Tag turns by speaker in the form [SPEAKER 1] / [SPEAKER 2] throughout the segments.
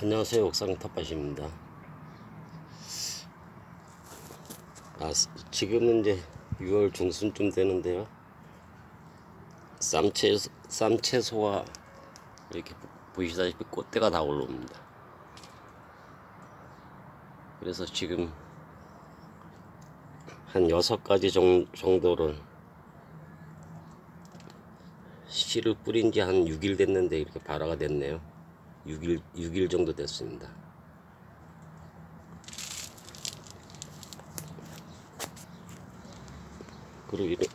[SPEAKER 1] 안녕하세요. 옥상 텃밭입니다. 아, 스- 지금은 이제 6월 중순쯤 되는데요. 쌈채, 쌈채소와 이렇게 보- 보시다시피 꽃대가 다 올라옵니다. 그래서 지금 한 여섯 가지 정, 정도를 씨를 뿌린 지 한 6일 됐는데 이렇게 발화가 됐네요. 6일, 6일 정도 됐습니다. 그리고 이게,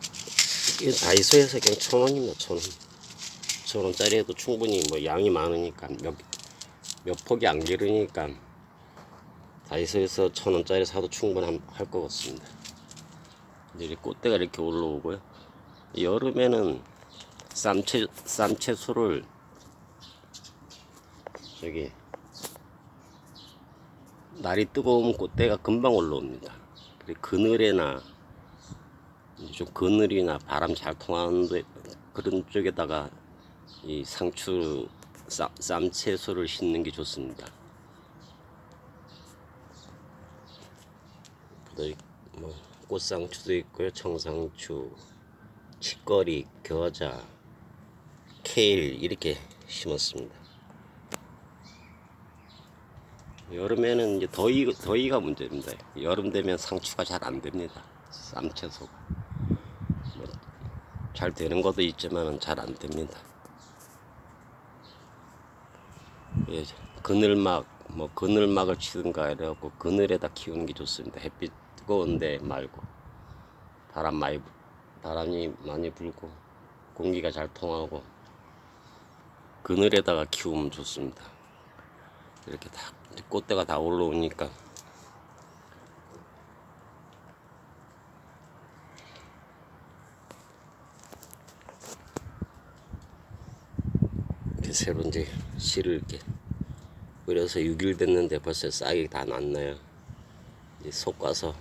[SPEAKER 1] 이게 다이소에서 그냥 천 원입니다, 천 원. 천 원짜리 해도 충분히 뭐 양이 많으니까 몇, 몇 폭이 안 기르니까 다이소에서 천 원짜리 사도 충분할 것 같습니다. 이제 꽃대가 이렇게 올라오고요. 여름에는 쌈채, 쌈채소를 저기 날이 뜨거우면 꽃대가 금방 올라옵니다. 그리고 그늘에나 좀 그늘이나 바람 잘 통하는 데 그런 쪽에다가 이 상추 쌈, 쌈채소를 심는 게 좋습니다. 또뭐 꽃상추도 있고요, 청상추, 치거리, 겨자, 케일 이렇게 심었습니다. 여름에는 이제 더위 더위가 문제입니다. 여름 되면 상추가 잘 안 됩니다. 쌈채소가 뭐 잘 되는 것도 있지만은 잘안 됩니다. 예, 그늘막 뭐 그늘막을 치든가 이래갖고 그늘에다 키우는 게 좋습니다. 햇빛 뜨거운데 말고 바람 많이 불- 바람이 많이 불고 공기가 잘 통하고 그늘에다가 키우면 좋습니다. 이렇게 다 꽃대가 다 올라오니까 이렇게 새로 이제 씨를 이렇게 뿌려서 6일 됐는데 벌써 싹이 다 났나요? 이제 솎아서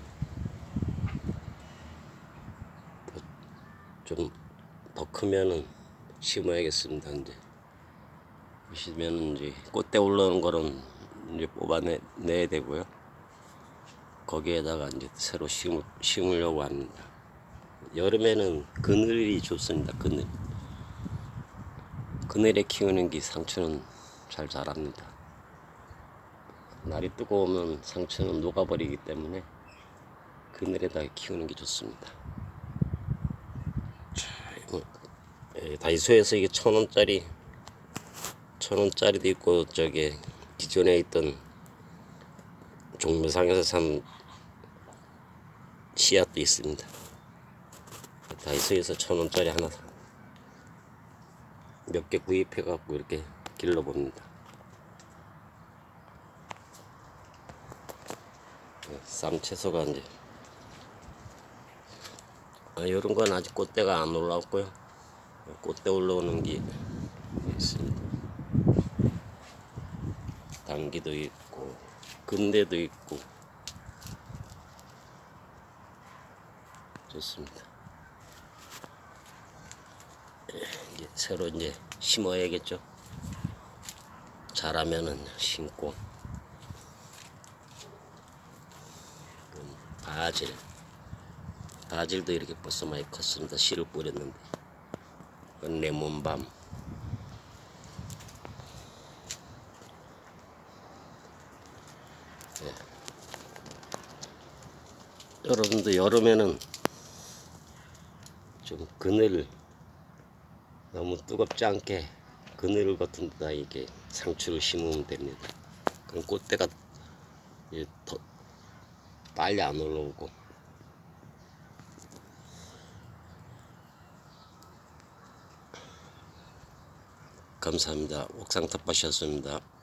[SPEAKER 1] 좀 더 크면은 심어야겠습니다 이제 보시면은 이제 꽃대 올라오는 거는 이제 뽑아내 내야 되고요. 거기에다가 이제 새로 심을, 심으려고 합니다. 여름에는 그늘이 좋습니다 그늘. 그늘에 키우는 게 상추는 잘 자랍니다. 날이 뜨거우면 상추는 녹아버리기 때문에 그늘에다 키우는 게 좋습니다. 어, 예, 다이소에서 이게 천 원짜리 천 원짜리도 있고 저기 기존에 있던 종묘상에서 산 씨앗도 있습니다. 다이소에서 천 원짜리 하나 몇 개 구입해 갖고 이렇게 길러 봅니다. 예, 쌈채소가 이제 아, 이런 건 아직 꽃대가 안 올라왔고요. 꽃대 올라오는 게 있습니다. 당기도 있고 근대도 있고 좋습니다. 예, 이제 새로 이제 심어야겠죠. 자라면은 심고 음, 바질 바질도 이렇게 벌써 많이 컸습니다. 씨를 뿌렸는데 레몬밤 여러분도 여름에는 좀 그늘 너무 뜨겁지 않게 그늘 같은 데다 이게 상추를 심으면 됩니다. 그럼 꽃대가 더 빨리 안 올라오고 감사합니다. 옥상 텃밭이었습니다.